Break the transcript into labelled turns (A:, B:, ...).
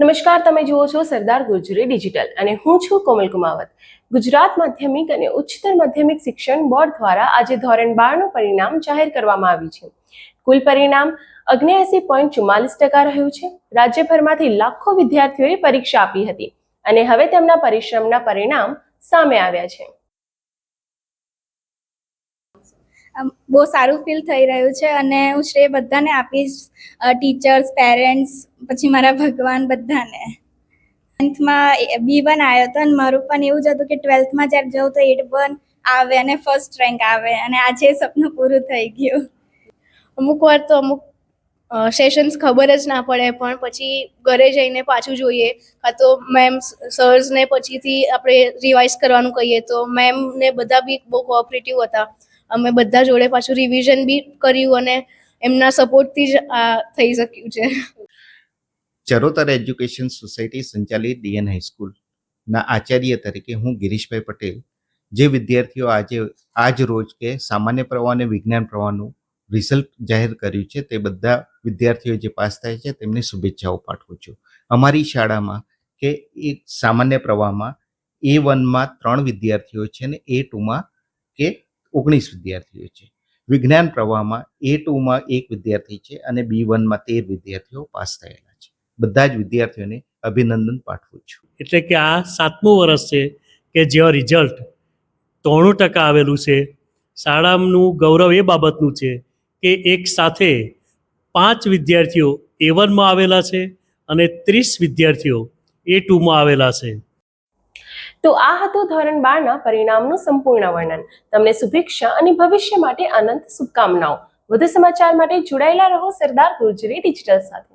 A: નમસ્કાર તમે જુઓ છો સરદાર ગુર્જરી ડિજિટલ અને હું છું કોમલ કુમાવત ગુજરાત માધ્યમિક અને ઉચ્ચતર માધ્યમિક શિક્ષણ બોર્ડ દ્વારા આજે ધોરણ બારનું પરિણામ જાહેર કરવામાં આવ્યું છે કુલ પરિણામ અગ્નેએસી પોઈન્ટ ચુમ્માલીસ ટકા રહ્યું છે રાજ્યભરમાંથી લાખો વિદ્યાર્થીઓએ પરીક્ષા આપી હતી અને હવે તેમના પરિશ્રમના પરિણામ સામે આવ્યા છે
B: બહુ સારું ફીલ થઈ રહ્યું છે અને હું શ્રેય બધાને આપીશ ટીચર્સ પેરેન્ટ્સ પછી મારા ભગવાન બધાને ટેન્થમાં બી વન આવ્યો હતો અને મારું પણ એવું જ હતું કે ટ્વેલ્થમાં જ્યારે જાઉં તો એટ વન આવે અને ફર્સ્ટ રેન્ક આવે અને આજે સપનું પૂરું થઈ ગયું
C: અમુક વાર તો અમુક સેશન્સ ખબર જ ના પડે પણ પછી ઘરે જઈને પાછું જોઈએ કાં તો મેમ સર્સને પછીથી આપણે રિવાઇઝ કરવાનું કહીએ તો મેમ ને બધા બી બહુ કોઓપરેટિવ હતા અમે બધા જોડે પાછું રિવિઝન બી કર્યું અને એમના સપોર્ટથી જ આ થઈ શક્યું
D: છે ચરોતર એજ્યુકેશન સોસાયટી સંચાલિત ડીએન હાઈસ્કૂલના આચાર્ય તરીકે હું ગિરીશભાઈ પટેલ જે વિદ્યાર્થીઓ આજે આજ રોજ કે સામાન્ય પ્રવાહ અને વિજ્ઞાન પ્રવાહનું રિઝલ્ટ જાહેર કર્યું છે તે બધા વિદ્યાર્થીઓ જે પાસ થાય છે તેમને શુભેચ્છાઓ પાઠવું છું અમારી શાળામાં કે એ સામાન્ય પ્રવાહમાં એ વનમાં ત્રણ વિદ્યાર્થીઓ છે ને એ ટુમાં કે ઓગણીસ વિદ્યાર્થીઓ છે વિજ્ઞાન પ્રવાહમાં એ ટુમાં એક વિદ્યાર્થી છે અને બી વનમાં તેર વિદ્યાર્થીઓ પાસ થયેલા છે બધા જ વિદ્યાર્થીઓને અભિનંદન પાઠવું છું
E: એટલે કે આ સાતમું વર્ષ છે કે જ્યાં રિઝલ્ટ ત્રણું ટકા આવેલું છે શાળાનું ગૌરવ એ બાબતનું છે કે એક સાથે પાંચ વિદ્યાર્થીઓ એ વનમાં આવેલા છે અને ત્રીસ વિદ્યાર્થીઓ એ ટુમાં આવેલા છે
A: તો આ હતું ધોરણ બારના પરિણામનું સંપૂર્ણ વર્ણન તમને શુભેચ્છા અને ભવિષ્ય માટે અનંત શુભકામનાઓ વધુ સમાચાર માટે જોડાયેલા રહો સરદાર ગુર્જરી ડિજિટલ સાથે